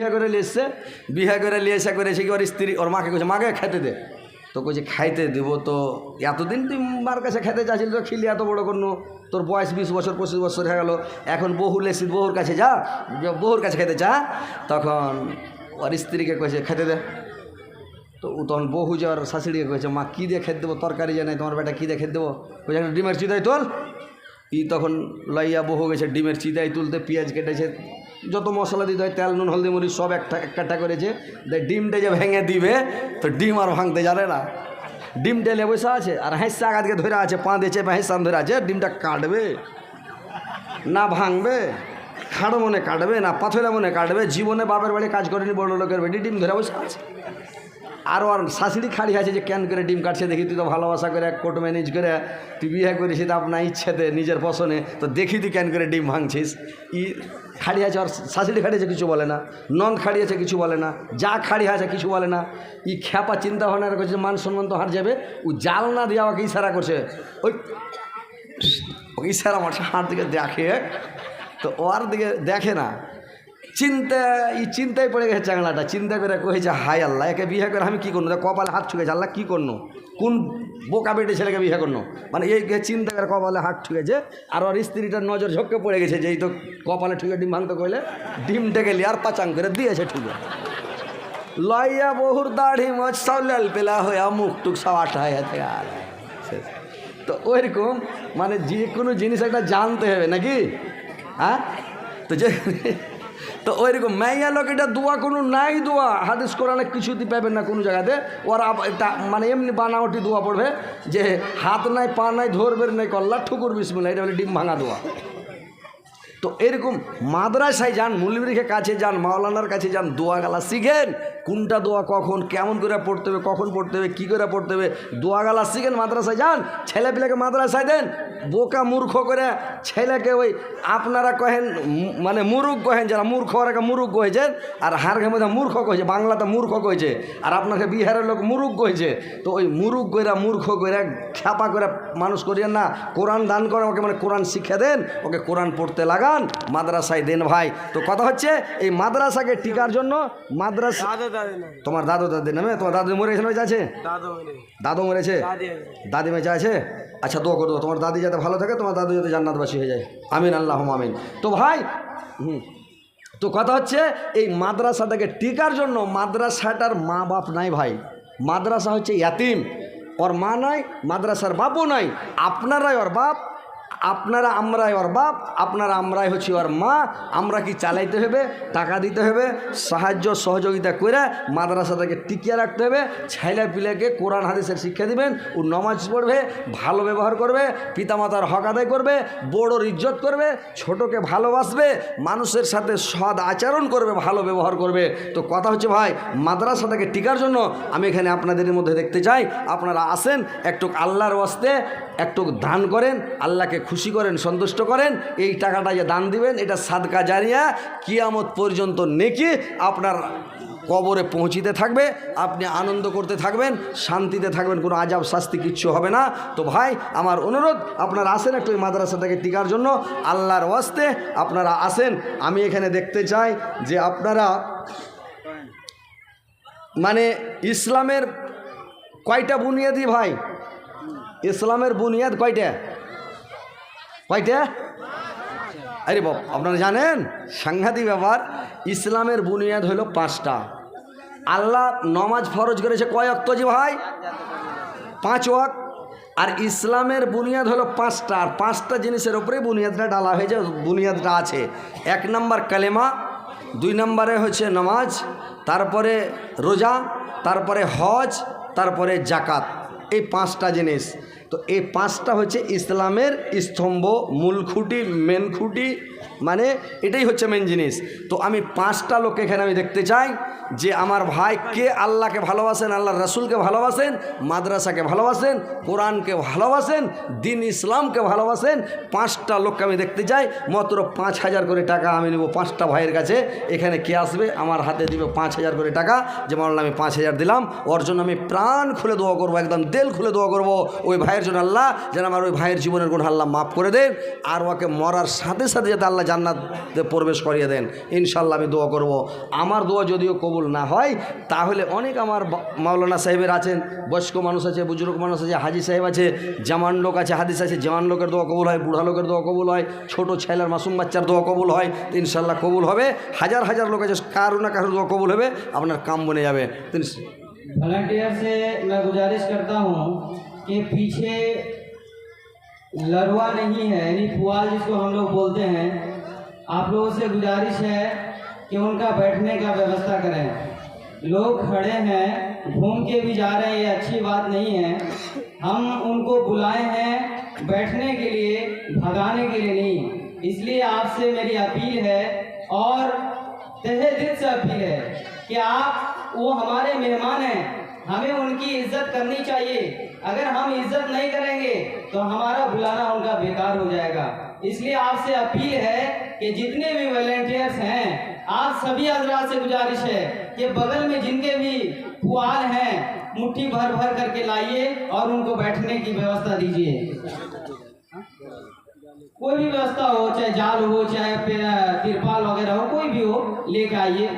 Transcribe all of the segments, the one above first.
বিয়ে করে নিয়ে এসছে। বিয়ে করে নিয়ে এসে করে এসে কি, ওর স্ত্রী, ওর মাকে কইছে, মাকে খেতে দে। তো কইছে, খাইতে দিব তো। এতদিন তুই মার কাছে খেতে চাইছিল তো, খিলি এত বড় কোনো তোর বয়স বিশ বছর, পঁচিশ বছর হয়ে গেল। এখন বহু লেসি, বহুর কাছে যা, বহুর কাছে খেতে চা। তখন ওর স্ত্রীকে কইছে, খেতে দে। তো তখন বহু যে ওর শাশুড়িকে কয়েছে মা, কী দিয়ে খেতে দেবো? তরকারি জানাই তোমার বেটা কী দিয়ে খেতে দেবো? কইছে ডিমের চিদাই তোল। ই তখন লইয়া বহু গেছে, ডিমের চিদাই তুলতে পেঁয়াজ কেটেছে যত মশলা দিতে হয়, তেল, নুন, হলদি, মরিচ সব একটা একটা করেছে ডিমটা যে ভেঙে দিবে, তো ডিম আর ভাঙতে জানে না। ডিম টেলে বসে আছে, আর হাঁসা আগা দিকে ধরে আছে, পা দিয়েছে বা হাঁসান ধরে আছে, ডিমটা কাটবে। না ভাঙবে, খাড় মনে কাটবে, না পাথরে মনে কাটবে, জীবনে বাপের বাড়ি কাজ করেনি, বড় লোকের বেটি ডিম ধরে বসে আছে। আর শাশুড়ি খাড়ি আছে যে, কেন করে ডিম কাটছে, দেখি তুই তো ভালোবাসা করে, কোর্ট ম্যানেজ করে, তুই বিয়ে করেছিস, আপনার ইচ্ছেতে, নিজের পছনে তো দেখি তুই কেন করে ডিম ভাঙছিস। ই খাড়ি আছে আর শাশুড়ি খাড়ি আছে কিছু বলে না নন খাড়ি আছে কিছু বলে না, যা খাড়ি আছে কিছু বলে না। ই খ্যাপা চিন্তা ভাবনা করছে মান সম্মান তো হার যাবে, ও জাল না দিয়ে আমাকে ইশারা করছে। ওই ইশারা আমার হাত দিকে দেখে, তো ওর দিকে দেখে না। চিন্তা, এই চিন্তায় পড়ে গেছে চাংলাটা। চিন্তা করে কয়েছে হাই আল্লাহ, একে বিয়ে করে আমি কী করব? কপালে হাত ছুঁকেছে, আল্লাহ কী করনো কোন বোকা বেটে ছেলেকে বিয়ে করনো মানে এই চিন্তা করে কপালে হাত ঠুকেছে আর ওর স্ত্রীটার নজর ঝোঁকে পড়ে গেছে যে এই তো কপালে ঠুকে ডিম ভাঙতে কইলে ডিম টেকে আর পাচাং করে দিয়েছে ঠুকে। লইয়া বহুর দাড়ি মজ সব লাল পেলা হইয়া মুখ টুক সব আঠা হয়ে আর। তো ওইরকম মানে যে কোনো জিনিস একটা জানতে হবে নাকি? হ্যাঁ? তো যে তো ওইরকম, মাইয়া লোক এটা দোয়া কোনো নাই দোয়া। হাদিস কোরআনে কিছুতে পাবেন না কোনো জায়গাতে। ওরা মানে এমনি বানাওটি দোয়া পড়বে যে হাত নাই, পা নাই ধরবে নাই, কল্লা, ঠুকুর বিসমিল্লা এটা হলে ডিম ভাঙা দোয়া। তো এরকম মাদ্রাসায় যান মুলিবরিখে কাছে যান, মাওলানার কাছে যান, দোয়া গালা শিখেন কোনটা দোয়া কখন, কেমন করে পড়তে হবে, কখন পড়তে হবে, কী করে পড়তে হবে দোয়া গালা শিখেন মাদ্রাসায় যান, ছেলেপিলেকে মাদ্রাসায় দেন, বোকা মূর্খ করে ছেলেকে ওই আপনারা কহেন মানে মুরুখ কহেন, যারা মূর্খ ওরাকে মুরুখ কহেছেন আর হারকে মধ্যে মূর্খ কহেছে বাংলাতে মূর্খ কহেছে আর আপনাকে বিহারের লোক মুরুখ কহেছে তো ওই মুরুখ কইরা, মূর্খ কইরা খ্যাপা করে মানুষ করিয়েন না, কোরআন দান করে ওকে মানে কোরআন শিক্ষা দেন, ওকে কোরআন পড়তে লাগান, মাদ্রাসায় দেন ভাই। তো কথা হচ্ছে, এই মাদ্রাসাকে টিকার জন্য মাদ্রাসা তোমার দাদু দাদি নামে? তোমার দাদু মরে গেছে বেঁচে আছে? দাদু মেরে দাদু মরেছে? দাদি বেঁচে আছে? আচ্ছা দোয়া করব তোমার দাদি যাতে ভালো থাকে তোমার দাদু যাতে জান্নাতবাসী হয়ে যায়। আমিন আল্লাহ আমিন। তো ভাই হুম। তো কথা হচ্ছে এই মাদ্রাসাটাকে টিকার জন্য মাদ্রাসাটার মা বাপ নাই ভাই। মাদ্রাসা হচ্ছে ইয়াতিম। ওর মা নাই মাদ্রাসার বাপও নাই। আপনারাই ওর বাপ আপনারা আমরাই ওর বাপ, আপনারা আমরাই হচ্ছি ওর মা, আমরা কি চালাইতে হবে, টাকা দিতে হবে, সাহায্য সহযোগিতা করে মাদ্রাসাটাকে টিকিয়ে রাখতে হবে, ছেলে পিলাকে কোরআন হাদিসের শিক্ষা দিবেন, ও নমাজ পড়বে, ভালো ব্যবহার করবে, পিতামাতার হক আদায় করবে, বড়োর ইজ্জত করবে, ছোটকে ভালোবাসবে, মানুষের সাথে সদ আচরণ করবে, ভালো ব্যবহার করবে। তো কথা হচ্ছে ভাই, মাদ্রাসাটাকে টিকার জন্য আমি এখানে আপনাদের মধ্যে দেখতে চাই, আপনারা আসেন একটু আল্লাহর ওয়াস্তে একটু দান করেন, আল্লাহকে খুশি করেন, সন্তুষ্ট করেন, এই টাকাটা যে দান দিবেন, এটা সাদকা জারিয়া কিয়ামত পর্যন্ত নেকি আপনার কবরে পৌঁছিতে থাকবে, আপনি আনন্দ করতে থাকবেন, শান্তিতে থাকবেন, কোনো আজাব শাস্তি কিচ্ছু হবে না। তো ভাই, আমার অনুরোধ, আপনারা আসেন একটু এই মাদ্রাসাটাকে টিকার জন্য, আল্লাহর ওয়াস্তে আপনারা আসেন। আমি এখানে দেখতে চাই যে আপনারা মানে ইসলামের কয়টা বুনিয়াদি ভাই? ইসলামের বুনিয়াদ কয়টা? কয়টা? আরে বাপ, আপনারা জানেন? সাংঘাতিক ব্যাপার, ইসলামের বুনিয়াদ হলো পাঁচটা। আল্লাহ নমাজ ফরজ করেছে কয় অক্তজি ভাই? পাঁচ ওয়াক আর ইসলামের বুনিয়াদ হলো পাঁচটা। আর পাঁচটা জিনিসের ওপরে বুনিয়াদটা ডালা হয়েছে, বুনিয়াদটা আছে। এক নম্বর কালেমা, দুই নম্বরে হচ্ছে নামাজ, তারপরে রোজা, তারপরে হজ, তারপরে জাকাত। এই পাঁচটা জিনিস। তো এই পাঁচটা হচ্ছে ইসলামের স্তম্ভ, মূল খুঁটি মেন খুঁটি মানে এটাই হচ্ছে মেন জিনিস। তো আমি পাঁচটা লোক এখানে আমি দেখতে চাই, যে আমার ভাই কে আল্লাহকে ভালোবাসেন আল্লাহ রসুলকে ভালোবাসেন, মাদ্রাসাকে ভালোবাসেন, কোরআনকে ভালোবাসেন, দিন ইসলামকে ভালোবাসেন, পাঁচটা লোককে আমি দেখতে চাই, মাত্র পাঁচ হাজার করে টাকা আমি নেব পাঁচটা ভাইয়ের কাছে। এখানে কে আসবে? আমার হাতে দিবে পাঁচ হাজার করে টাকা, যে মামলা আমি পাঁচ হাজার দিলাম, ওর জন্য আমি প্রাণ খুলে দোয়া করব, একদম দেল খুলে দোয়া করব, ওই ভাইয়ের ভাইয়ের জন্য আল্লাহ যেন আমার ওই ভাইয়ের জীবনের গুণ আল্লাহ মাফ করে দেন আর ওকে মরার সাথে সাথে যাতে আল্লাহ জান্নাতে প্রবেশ করিয়ে দেন ইনশাল্লাহ আমি দোয়া করব আমার দোয়া যদিও কবুল না হয় তাহলে অনেক আমার বা- মাওলানা সাহেবের আছেন বয়স্ক মানুষ আছে বুজুর্গ মানুষ আছে হাজি সাহেব আছে জামান লোক আছে হাদিস আছে জামান লোকের দোয়া কবুল হয় বুড়া লোকের দোয়া কবুল হয় ছোট ছেলের মাসুম বাচ্চার দোয়া কবুল হয় তো ইনশাল্লাহ কবুল হবে হাজার হাজার লোক আছে কারো না কারোর দোয়া কবুল হবে আপনার কাম বনে যাবে তো ইনশ- वॉलंटियर से मैं गुजारिश करता हूँ कि पीछे लड़वा नहीं है, यानी पुआल जिसको हम लोग बोलते हैं, आप लोगों से गुजारिश है कि उनका बैठने का व्यवस्था करें। लोग खड़े हैं, घूम के भी जा रहे हैं, ये अच्छी बात नहीं है। हम उनको बुलाए हैं बैठने के लिए, भगाने के लिए नहीं। इसलिए आपसे मेरी अपील है और तहे दिल से अपील है कि आप, वो हमारे मेहमान हैं हमें उनकी इज़्ज़त करनी चाहिए। अगर हम इज़्ज़त नहीं करेंगे तो हमारा बुलाना उनका बेकार हो जाएगा। इसलिए आपसे अपील है कि जितने भी वॉलेंटियर्स हैं आप सभी हजरात से गुजारिश है कि बगल में जिनके भी पुआल हैं, मुट्ठी भर भर करके लाइए और उनको बैठने की व्यवस्था दीजिए। कोई भी व्यवस्था हो, चाहे जाल हो, चाहे तिरपाल वगैरह हो, कोई भी हो, लेके आइए।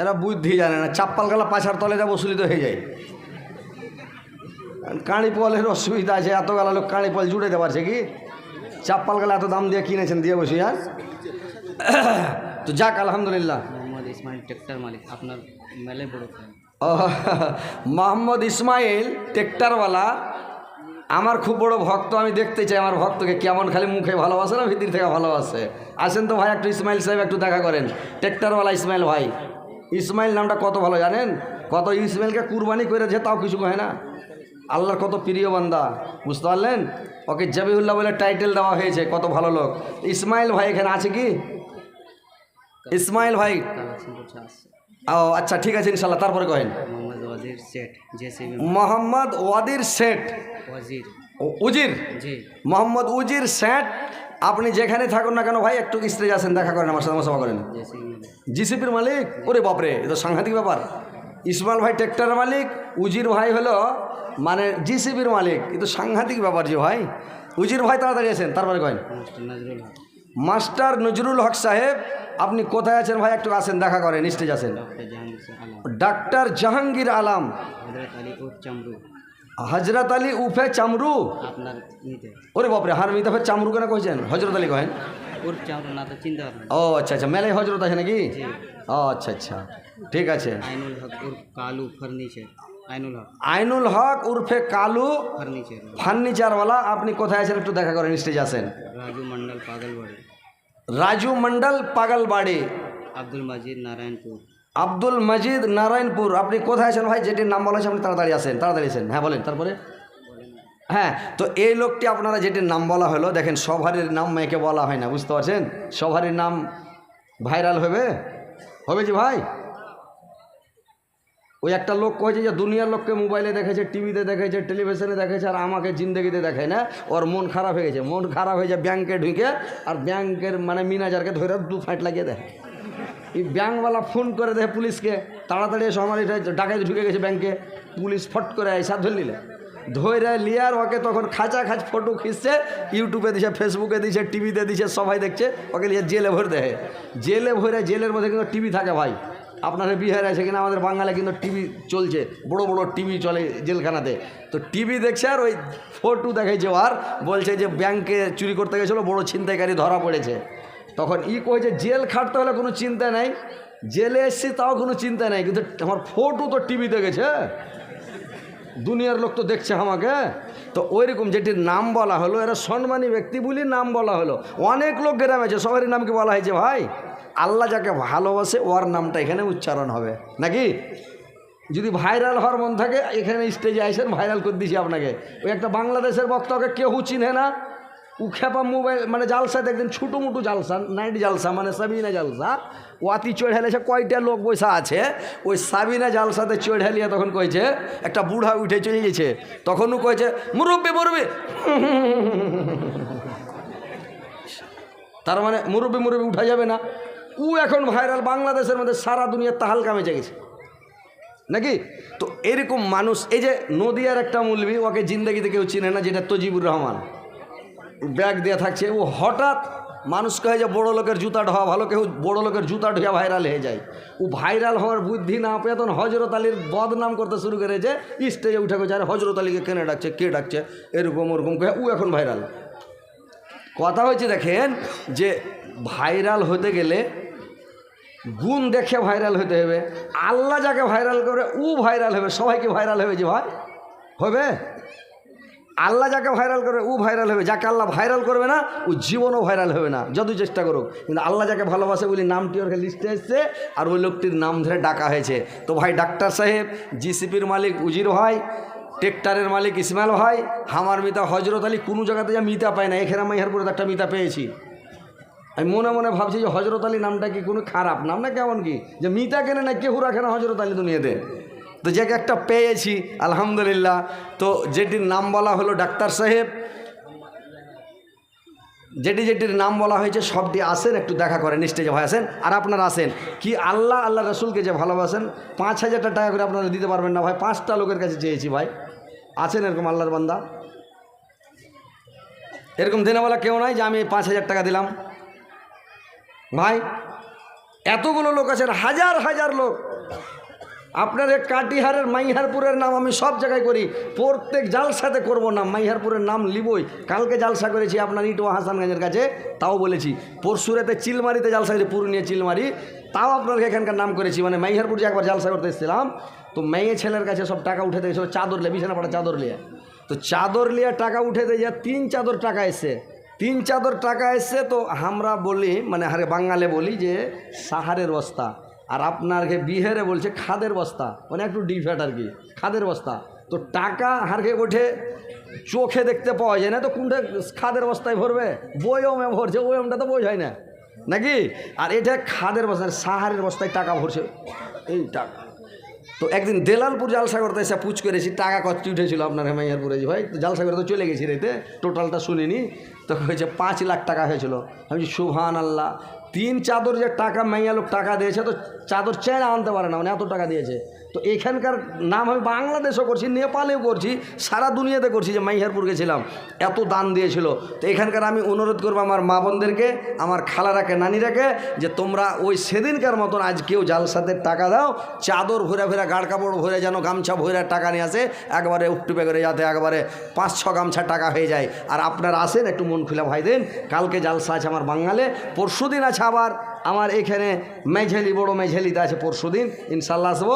এরা বুদ্ধি জানে না। চাপ্পাল গালা পাছার তলে যা বসুলিত হয়ে যায়। কাঁড়ি পলের অসুবিধা আছে এত গালা লোক কাঁড়ি পল জুড়ে পারছে কি? চাপ্পাল গালা এত দাম দিয়ে কিনেছেন দিয়ে বসি আর তো যাক আলহামদুলিল্লাহ। মোহাম্মদ ইসমাইল ট্রেক্টর মালিক আপনার মেলে বড় মোহাম্মদ ইসমাইল ট্রেক্টারওয়ালা। আমার খুব বড় ভক্ত আমি দেখতে চাই আমার ভক্তকে কেমন খালি মুখে ভালোবাসে না ভিতর থেকে ভালোবাসে? আসেন তো ভাই একটু ইসমাইল সাহেব একটু দেখা করেন। ট্রেক্টারওয়ালা ইসমাইল ভাই। ইসমাইল নামটা কত ভালো জানেন? কত ইসমাইলকে কুরবানি করে যে তাও কিছু কয় না। আল্লাহর কত প্রিয় বান্দা বুঝতে পারলেন? ওকে জবিউল্লাহ বলে টাইটেল দেওয়া হয়েছে কত ভালো লোক। ইসমাইল ভাই এখানে আছে কি? ইসমাইল ভাই। করছে ও আচ্ছা ঠিক আছে ইনশাল্লাহ তারপরে কহেন। মোহাম্মদ ওয়াদির শেঠ উজির? জি। মোহাম্মদ উজির শেঠ আপনি যেখানে থাকুন না কেন ভাই একটু স্ত্রী আসেন দেখা করেন আমার সাথে সভা করেন। জিসিপির মালিক? ওরে বাপরে এ তো সাংঘাতিক ব্যাপার। ইসমাল ভাই ট্রেক্টরের মালিক উজির ভাই হলো মানে জিসিপির মালিক। এ তো সাংঘাতিক ব্যাপার যে ভাই। উজির ভাই তাড়াতাড়ি আছেন তারপরে কয়েন মাস্টার নজরুল হক সাহেব আপনি কোথায় আছেন ভাই? একটু আসেন দেখা করেন স্টেজ আলম ডাক্তার জাহাঙ্গীর আলম। হজরত আলী উর্ফ চামরু উফে চামরু? আপনার ওরে বাপরে হার মিতা ফের চামরু কেন কইছেন? হজরত আলী কহেন। উর্ফ চামরু না তো চিন্তা ও আচ্ছা আচ্ছা মেলায় হজরত আছে নাকি? ও আচ্ছা আচ্ছা ঠিক আছে। আইনুল হক কালু ফার্নিচার আইনুল হক। আইনুল হক উর্ফে কালু ফার্নিচার। ফার্নিচারওয়ালা আপনি কোথায় আছেন একটু দেখা করেন স্টেজ আছেন। রাজু মন্ডল পাগলবাড়ি। রাজু মন্ডল পাগলবাড়ি। আব্দুল মাজিদ নারায়ণপুর। আব্দুল মজিদ নারায়ণপুর, আপনি কোথায় আছেন ভাই? যেটির নাম বলা হয়েছে, আপনি তাড়াতাড়ি আসেন তাড়াতাড়ি আসেন। হ্যাঁ বলেন, তারপরে? হ্যাঁ তো এই লোকটি আপনারা যেটির নাম বলা হলো, দেখেন সভারের নাম মেয়েকে বলা হয় না, বুঝতে পারছেন? সভারের নাম ভাইরাল হবে? হবে যে ভাই? ওই একটা লোক কয়েছে যে, দুনিয়ার লোককে মোবাইলে দেখেছে টিভিতে দেখেছে টেলিভিশনে দেখেছে আর আমাকে জিন্দগিতে দেখায় না? ওর মন খারাপ হয়ে গেছে, মন খারাপ হয়ে যায়, ব্যাংকে ঢুকে, আর ব্যাংকের মানে মিনাজারকে ধরে দু ফাইট লাগিয়ে দেয়। এই ব্যাংকওয়ালা ফোন করে দেয় পুলিশকে, তাড়াতাড়ি এসে, আমার এটা ডাকাই ঢুকে গেছে ব্যাংকে। পুলিশ ফট করে আইসা ধরে নিলে। ধরে লিয়ার ওকে তখন খাঁচা খাঁচ ফটো খিঁচছে, ইউটিউবে দিছে, ফেসবুকে দিছে, টিভিতে দিছে, সবাই দেখছে, ওকে নিয়ে জেলে ভরে দেয়। জেলে ভরে, জেলের মধ্যে কিন্তু টিভি থাকে ভাই। আপনাদের বিহারে আছে কিনা, আমাদের বাঙালি কিন্তু টিভি চলছে, বড় বড় টিভি চলে জেলখানাতে। তো টিভি দেখছে আর ওই ফটো দেখাইছে আর, বলছে যে ব্যাংকে চুরি করতে গেছিল, বড় ছিনতাইকারী ধরা পড়েছে। তখন ই কয় কয়েছে জেল খাটতে হলে কোনো চিন্তা নাই। জেলে এসছি তাও কোনো চিন্তা নাই। কিন্তু আমার ফটো তো টিভিতে গেছে দুনিয়ার লোক তো দেখছে আমাকে তো ওইরকম যেটির নাম বলা হলো, এরা সম্মানী ব্যক্তি বলি নাম বলা হলো। অনেক লোক গ্রামে আছে, সবারই নামকে বলা হয়েছে ভাই? আল্লাহ যাকে ভালোবাসে, ওর নামটা এখানে উচ্চারণ হবে। নাকি? যদি ভাইরাল হওয়ার মন থাকে, এখানে স্টেজে আইসেন, ভাইরাল করে দিছি আপনাকে। ওই একটা বাংলাদেশের বক্তাকে কেউ চিনে না। ও খেপা মোবাইল মানে জালসা দেখবেন ছোটো মোটো জালসা, নাইট জালসা মানে সাবিনা জালসা। ওয়াতি চড়াইলে কয়টা লোক বৈশা আছে, ওই সাবিনা জালসাতে চড়াইলিয়া তখন কইছে, একটা বুড়া উঠে চলে গেছে। তখনও কয়েছে মুরব্বি মুরব্বি! তার মানে মুরব্বি মুরব্বি উঠা যাবে না। উ এখন ভাইরাল বাংলাদেশের মধ্যে সারা দুনিয়া তাহাল কামে গেছে। নাকি? তো এরকম মানুষ, এই যে নদিয়ার একটা মুলবি ওকে জিন্দগিতে কেউ চিনে না, যেটা তজিবুর রহমান। ব্যাগ দেওয়া থাকছে, ও হঠাৎ মানুষ কহে যে বড় লোকের জুতা ঢোয়া ভালো, কেউ বড় লোকের জুতা ঢোয়া ভাইরাল হয়ে যায়। ও ভাইরাল হওয়ার বুদ্ধি না পেয়ে তখন হজরত আলীর বদনাম করতে শুরু করেছে স্টেজে উঠে গেছে আরে হজরত আলীকে কেনে ডাকছে, কে ডাকছে? এরকম ওরকম কহে ও এখন ভাইরাল। কথা হয়েছে দেখেন যে, ভাইরাল হতে গেলে গুণ দেখে ভাইরাল হতে হবে। আল্লাহ যাকে ভাইরাল করে, ও ভাইরাল হবে, সবাইকে ভাইরাল হবে যে ভাই। হবে? আল্লাহ যাকে ভাইরাল করে, ও ভাইরাল হবে। যাকে আল্লাহ ভাইরাল করবে না, ও জীবনও ভাইরাল হবে না। যত চেষ্টা করুক। কিন্তু আল্লাহ যাকে ভালোবাসে বলি নামটি ওর লিস্টে এসছে, আর ওই লোকটির নাম ধরে ডাকা হয়েছে। তো ভাই, ডাক্তার সাহেব জিসিপির মালিক উজির ভাই ট্রেক্টারের মালিক ইসমাইল ভাই, হামার মিতা হজরত আলী, কোনো জায়গাতে যা মিতা পায় না। এখানে মাইহারপুরে তো একটা মিতা পেয়েছি। আমি মনে মনে ভাবছি যে হজরত আলী নামটা কি কোনো খারাপ? নাম না কেমন কি? যে মিতা কেনে না কেহু রাখে না হজরত আলী দুনিয়াতে? তো যাকে একটা পেয়েছি, আলহামদুলিল্লাহ। তো যেটির নাম বলা হলো ডাক্তার সাহেব, যেটি যেটির নাম বলা হয়েছে সবটি আসেন একটু দেখা করেন, স্টেজে ভাই আসেন আর আপনারা আসেন কি আল্লাহ আল্লাহ রসুলকে যে ভালোবাসেন? পাঁচ হাজার টাকা করে আপনারা দিতে পারবেন না ভাই, পাঁচটা লোকের কাছে চেয়েছি ভাই। আছেন এরকম আল্লাহর বান্দা? এরকম দিনেওয়ালা কেউ নাই যে আমি পাঁচ হাজার টাকা দিলাম। ভাই, এতগুলো লোক আছেন, হাজার হাজার লোক। আপনার কাটিহারের মাইহারপুরের নাম আমি সব জায়গায় করি। প্রত্যেক জালসাতে করব না মাইহারপুরের নাম লিবই। কালকে জালসা করেছি আপনার ইটো হাসানগঞ্জের কাছে, তাও বলেছি। পরশুরেতে চিলমারিতে জালসা করেছি পুরুলিয়া চিলমারি। তাও আপনাকে এখানকার নাম করেছি। মানে মাইহারপুর যে একবার জালসা করতে এসেছিলাম, তো মেয়ে ছেলের কাছে সব টাকা উঠে দিয়েছিল চাদর লিয়ে বিছানা পাড়া চাদর লিয়ে তো চাদর লিয়ে টাকা উঠে দিয়ে তিন চাদর টাকা এসে তিন চাদর টাকা এসছে, তো আমরা বলি মানে হারে বাঙালে বলি যে সাহারের বস্তা। আর আপনারকে বিহারে বলছে খাদের বস্তা। মানে একটু ডিফেট আর কি, খাদের বস্তা। তো টাকা হারকে ওঠে চোখে দেখতে পাওয়া যায় না, তো কোনটা খাদের বস্তায় ভরবে? বয়মে ভরছে, বয়মটা তো বোঝায় না। নাকি? আর এটা খাদের বস্তা, সাহারের বস্তায় টাকা ভরছে। এই টাকা। তো একদিন দেলালপুর জালসাগরতে এসে পুচ করেছি টাকা কত উঠেছিল আপনার হেমাইয়ারপুরে যে ভাই। তো জালসাগরে তো চলে গেছি রেতে টোটালটা শুনিনি। তো হয়েছে পাঁচ লাখ টাকা হয়েছিল। আমি সুহান আল্লাহ তিন চাদর যে টাকা মাইয়া লোক টাকা দিয়েছে, তো চাদর চেনা আনতে পারে না মানে এত টাকা দিয়েছে। তো এখানকার নাম আমি বাংলাদেশও করছি, নেপালেও করছি, সারা দুনিয়াতে করছি যে মাইহারপুর গেছিলাম। এত দান দিয়েছিল। তো এখানকার আমি অনুরোধ করব আমার মা বোনদেরকে, আমার খালারাকে, নানিরাকে, যে তোমরা ওই সেদিনকার মতন আজ কেউ জালসাতে টাকা দাও, চাদর ভরে ভরে গাড় কাপড় ভরে যেন গামছা ভরে টাকা নিয়ে আসে, একবারে উঠটুপে করে যাতে একবারে পাঁচ, ছ গামছা টাকা হয়ে যায়। আর আপনারা আসেন, একটু মন খুলে ভাই দেন, কালকে জালসা আছে আমার বাঙালে পরশু দিন আছে আবার আমার এখানে মেঝেলি, বড় মেঝেলিতে আছে পরশু দিন ইনশাল্লাহ আসব।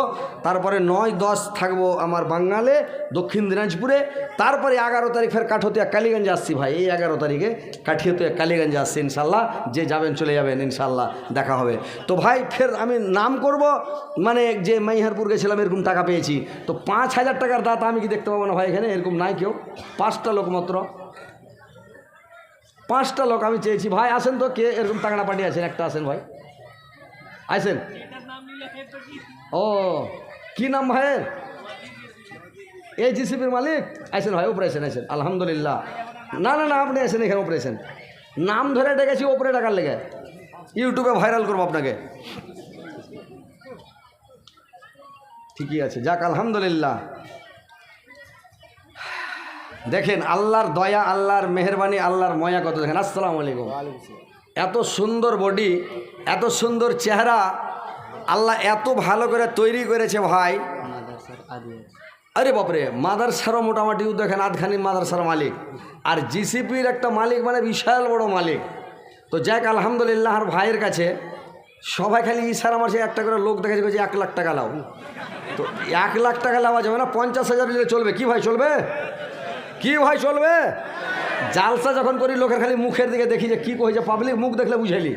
তারপরে নয় দশ থাকব আমার বাঙ্গালে, দক্ষিণ দিনাজপুরে। তারপরে এগারো তারিখ ফের কাঠতিয়া, কালীগঞ্জে আসছি ভাই। এই এগারো তারিখে কাঠিয়তিয়া কালীগঞ্জে আসছি ইনশাল্লাহ যে যাবেন, চলে যাবেন ইনশাল্লাহ দেখা হবে। তো ভাই, ফের আমি নাম করব মানে যে মাইহারপুর গেছিলাম, এরকম টাকা পেয়েছি। তো পাঁচ হাজার টাকার দাতা আমি কি দেখতে পাবো না ভাই এখানে? এরকম নাই কেউ। পাঁচটা লোক মাত্র। পাঁচটা লোক আমি চেয়েছি। ভাই, আসেন তো, কে এরকম টাকাটা পাঠিয়ে আছেন? একটা আসেন ভাই। আসেন ও, কি নাম ভাইয়ের? এই জিসিপির মালিক? আসেন ভাই, উপরে আসেন আসেন আলহামদুলিল্লাহ। না না না, আপনি আসেন এখানে, উপরে আসেন নাম ধরে ডেকেছি ওপরে টাকার লেগে। ইউটিউবে ভাইরাল করব আপনাকে। ঠিকই আছে। যাক, আলহামদুলিল্লাহ। দেখেন আল্লাহর দয়া আল্লাহর মেহরবানি আল্লাহর ময়া কত দেখেন। আসসালামু আলাইকুম। এত সুন্দর বডি এত সুন্দর চেহারা আল্লাহ এত ভালো করে তৈরি করেছে ভাই। আরে বাপরে মাদারসারও মোটামুটি দেখেন আধখানি মাদারসার মালিক। আর জিসিপির একটা মালিক মানে বিশাল বড় মালিক। তো যাক আলহামদুলিল্লাহ আর ভাইয়ের কাছে সবাই খালি ইশারা মারছে একটা করে লোক দেখেছে যে এক লাখ টাকা লাও। তো এক লাখ টাকা লাওয়া যাবে না পঞ্চাশ হাজার চলবে। কি ভাই চলবে? কি ভাই চলবে? জালসা যখন করি লোকের খালি মুখের দিকে দেখি যে কি কইছে পাবলিক মুখ দেখলে বুঝাইলি।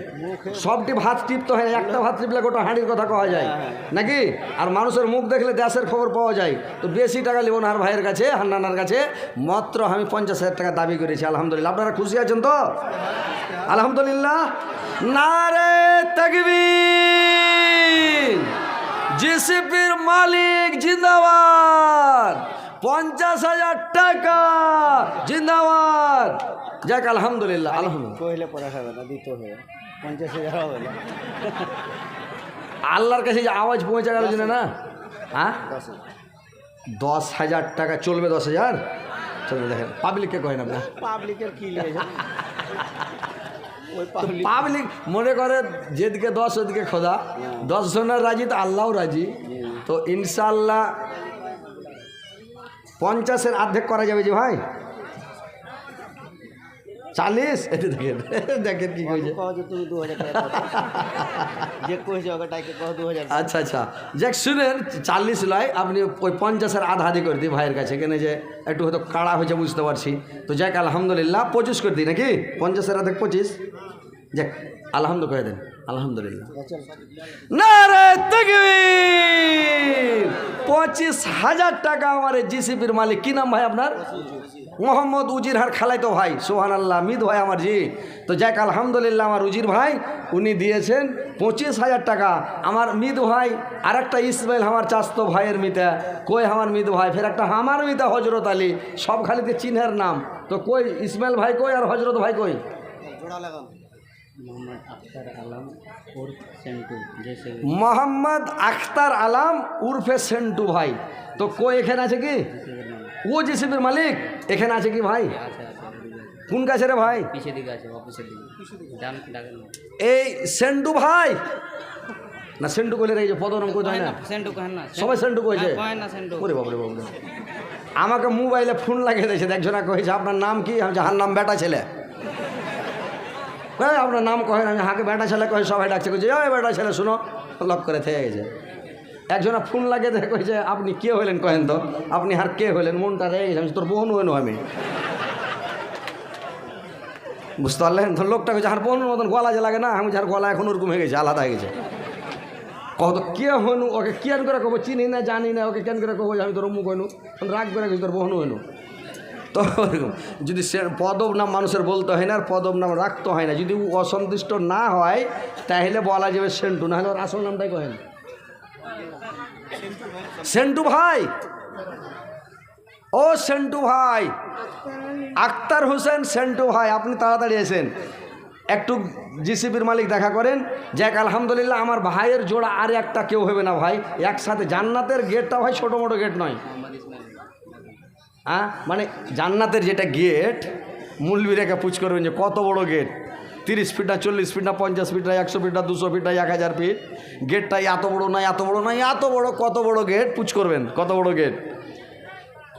সবটি ভাত টিপতে হয় না, একটা ভাত টিপলে গোটা হাঁড়ির কথা কওয়া যায়। নাকি? আর মানুষের মুখ দেখলে দেশের খবর পাওয়া যায়। তো বেশি টাকা লিব না আর ভাইয়ের কাছে হান্নানার কাছে। মাত্র আমি পঞ্চাশ হাজার টাকা দাবি করেছি আলহামদুলিল্লাহ। আপনারা খুশি আছেন তো? আলহামদুলিল্লাহ। নারে তকবীর। জিসিপির মালিক জিন্দাবাদ। পঞ্চাশ হাজার টাকা। জিন্দাবাদ। যাক আলহামদুলিল্লাহ আলহামদুলিল্লাহ। কইলে পড়া হবে না দিতে হবে। পঞ্চাশ হাজার হবে না। আল্লাহর কাছে যে আওয়াজ পৌঁছে গেল জন্য না? হ্যাঁ? দশ হাজার। টাকা চলবে দশ হাজার? চলবে দেখেন পাবলিককে কয় না পাবলিকের কি পাবলিক পাবলিক মনে করে যেদিকে দশ ওদিকে খোদা। দশ জনের রাজি তো আল্লাহও রাজি। তো ইনশাল্লাহ পঞ্চাশের অর্ধেক করা যাবে যে ভাই। চালিশ এটা দেখেন দেখেন কি কইছে। আচ্ছা আচ্ছা। যাক শুনেন চাল্লিশ লয় আপনি ওই পঞ্চাশের আধা আধি করে দিই ভাইয়ের কাছে। কেন যে একটু হয়তো কাড়া হয়েছে বুঝতে পারছি। তো যাক আলহামদুলিল্লাহ পঁচিশ করে দিই নাকি? পঞ্চাশের আধেক পঁচিশ। যাক আলহামদু করে দেন। আলহামদুলিল্লাহ। পঁচিশ হাজার টাকা আমার জিসিপির মালিক। কি নাম ভাই আপনার? মোহাম্মদ উজির হার খালাই তো ভাই। সোহান আল্লাহ মিদ ভাই আমার জি। তো যাক, আলহামদুলিল্লাহ আমার উজির ভাই, উনি দিয়েছেন পঁচিশ হাজার টাকা। আমার মিদ ভাই আর একটা ইসমাইল আমার চাস্তো ভাইয়ের মিতা। কই আমার মিদ ভাই? ফের একটা আমার মিতা, হজরত আলী। সব খালিতে চিনহের নাম। তো কই, ইসমাইল ভাই কই আর হজরত ভাই কই? জোড়া লাগান মোহাম্মদ আখতার আলাম উর্ফে সেন্টু ভাই। তো কো এখানে আছে কি? ও জিসিপির মালিক এখানে আছে কি ভাই? কোন কাছে রে ভাই? এই সেন্টু ভাই! না সেন্টু কইলে রে পদনাম কই হয় না? সেন্টু না সবাই সেন্টু কইছে? কহেন না সেন্টু। ওরে বাবরে বাবরে আমাকে মোবাইলে ফোন লাগিয়ে দিয়েছে একজনা কইছে আপনার নাম কি? আমি যাহার নাম বেটা ছেলে। কয়ে আপনার নাম কহেন, আমি হাঁকে বেটা ছেলে কয়ে সবাই ডাকছে, কইছে ওই বেটা ছেলে, শুনো। লক করে থেকে গেছে। একজনা ফোন লাগিয়ে দেখে কইছে, আপনি কে হইলেন কহেন তো? আপনি আর কে হইলেন? মনটা রেগে গেছে, আমি তোর বোন হইনো আমি। বুঝতে পারলেন? তো লোকটা কইছে, আর বোনের মতন গলা যে লাগে না, আমি যার গলা এখন ওরকম হয়ে গেছে, আলাদা হয়ে গেছে। কত কে হনু ওকে কেন করে কব চিনি না, জানি না, ওকে কেন করে কব যে আমি তোর মুখ হইনু রাগ করে গেছি তোর বহনু হইনু। তো ওরকম যদি সে পদব নাম মানুষের বলতে হয় না, আর পদব নাম রাখতে হয় না। যদি অসন্তুষ্ট না হয়, তাহলে বলা যাবে সেন্টু না হলে ওর আসল নামটাই কহেন সেন্টু ভাই! ও সেন্টু ভাই! আক্তার হোসেন সেন্টু ভাই, আপনি তাড়াতাড়ি এসেন একটু জিসিবির মালিক দেখা করেন। যাক, আলহামদুলিল্লাহ, আমার ভাইয়ের জোড়া আর একটা কেউ হবে না ভাই। একসাথে জান্নাতের গেটটা ভাই ছোটো মোটো গেট নয়। হ্যাঁ? মানে জান্নাতের যেটা গেট মূলবিরাকে পুছ করবেন যে কত বড় গেট তিরিশ ফিট না চল্লিশ ফিট না পঞ্চাশ ফিট না একশো ফিট না দুশো ফিট না এক হাজার ফিট গেটটা এত বড় নয়, এত বড় নয়, এত বড়, কত বড় গেট পুছ করবেন, কত বড় গেট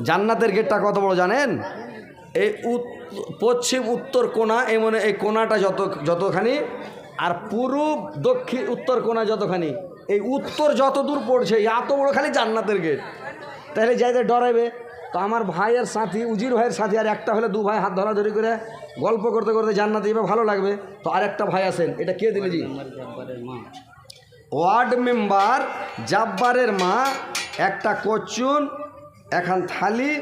জান্নাতের গেটটা কত বড় জানেন? এই পশ্চিম উত্তর কোণা, এই মানে এই কোণাটা যত, যতখানি, আর পূর্ব দক্ষিণ উত্তর কোণা যতখানি, এই উত্তর যত দূর পড়ছে, এত বড় খালি জান্নাতের গেট তাহলে যাইতে ডরাইবে। তো আমার ভাইয়ের সাথী, উজির ভাইয়ের সাথী আর একটা হলে দু ভাই হাত ধরাধরি করে গল্প করতে করতে জান্নাতে যাবে, ভালো লাগবে। তো আর একটা ভাই আছেন, এটা কে দিলে জি? ওয়ার্ড মেম্বার জাব্বারের মা, একটা কচুন এখান থালি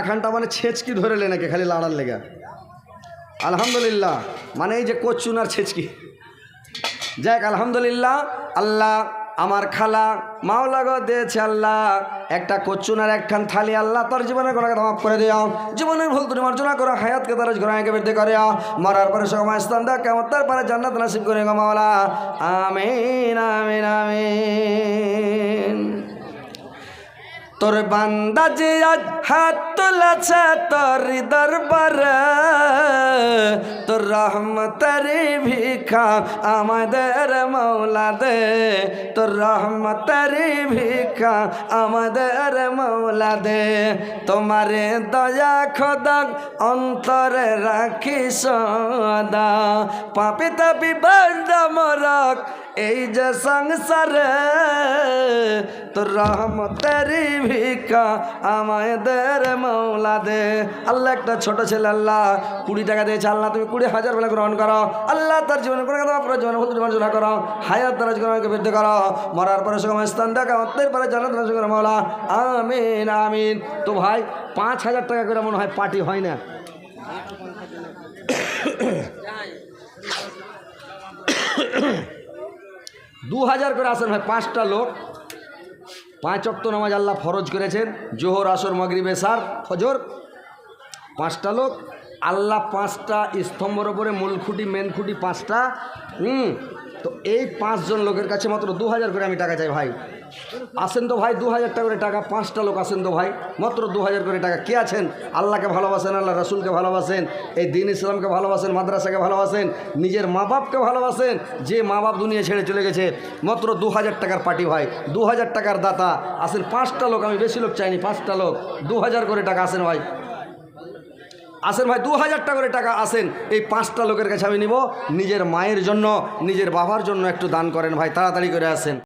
এখানটা মানে ছেচকি ধরে নাকি খালি লাড়ার লেগে। আলহামদুলিল্লাহ মানে এই যে কচুন আর ছেচকি। যাক, আলহামদুলিল্লাহ, আল্লাহ আমার খালা মাওলা গো দিয়েছে আল্লাহ। একটা কচুন আর একখান থালি, আল্লাহ তার জীবনের কোনো কথা মাফ করে দেও। জীবনের ভুল তুমি মার্জনা করো, হায়াতকে তারা ঘোরাকে বৃদ্ধি করে মরার পরে সময় স্থান দাও, কেমন তারপরে জান্নাত নাসিব করে গো মাওলা। আমিন আমিন আমিন। তোর বান্দা যে আজ হাত তুলেছে তোর দরবার, তোর রহমতের ভিখা আমাদের মৌলা দে তোর রহমতের ভিক্ষা আমাদের মৌলা দে তোমারে দয়া খোদা অন্তরে রাখি সদা। পাপি তাপি বান্দা মরক এই যে সংসারে, তোর রহমতের ভিকা আমাদের মৌলা দে আল্লাহ, একটা ছোট ছেলে, আল্লাহ, কুড়ি টাকা দিয়েছে, আল্লাহ, তুমি কুড়ি হাজার বেলা গ্রহণ করো। আল্লাহ, তার জীবনে করে কথা আপনার জীবনে ভুল মার্জনা করো। হায়াত তারা জীবনকে বৃদ্ধি করো। মরার পরে সময় স্থান দেখা অত্যের পরে জানাত মৌলা। আমিন আমিন। তো ভাই, পাঁচ হাজার টাকা করে মনে হয় পার্টি হয় না। দু হাজার করে আসেন ভাই, পাঁচটা লোক। পাঁচ অক্ত নামাজ আল্লাহ ফরজ করেছেন। জোহর, আসর, মগরিবে, সার, ফজর। পাঁচটা লোক। আল্লাহ পাঁচটা স্তম্ভর ওপরে মূল মেনখুঁটি মেন খুঁটি, পাঁচটা। হুম, তো এই পাঁচজন লোকের কাছে মাত্র দু হাজার করে আমি টাকা চাই ভাই। আসেন তো ভাই দু হাজার টাকা করে টাকা, পাঁচটা লোক আসেন তো ভাই। মাত্র দু হাজার করে টাকা। কে আছেন? আল্লাহকে ভালোবাসেন, আল্লাহ রসুলকে ভালোবাসেন, এই দিন ইসলামকে ভালোবাসেন, মাদ্রাসাকে ভালোবাসেন, নিজের মা বাপকে ভালোবাসেন, যে মা বাপ দুনিয়া ছেড়ে চলে গেছে, মাত্র দু হাজার টাকার পার্টি ভাই। দু হাজার টাকার দাতা। আসেন পাঁচটা লোক, আমি বেশি লোক চাইনি, পাঁচটা লোক। দু হাজার করে টাকা আসেন ভাই। আসেন ভাই দু হাজার টাকা করে টাকা আসেন। এই পাঁচটা লোকের কাছে আমি নিব। নিজের মায়ের জন্য, নিজের বাবার জন্য একটু দান করেন ভাই, তাড়াতাড়ি করে আসেন।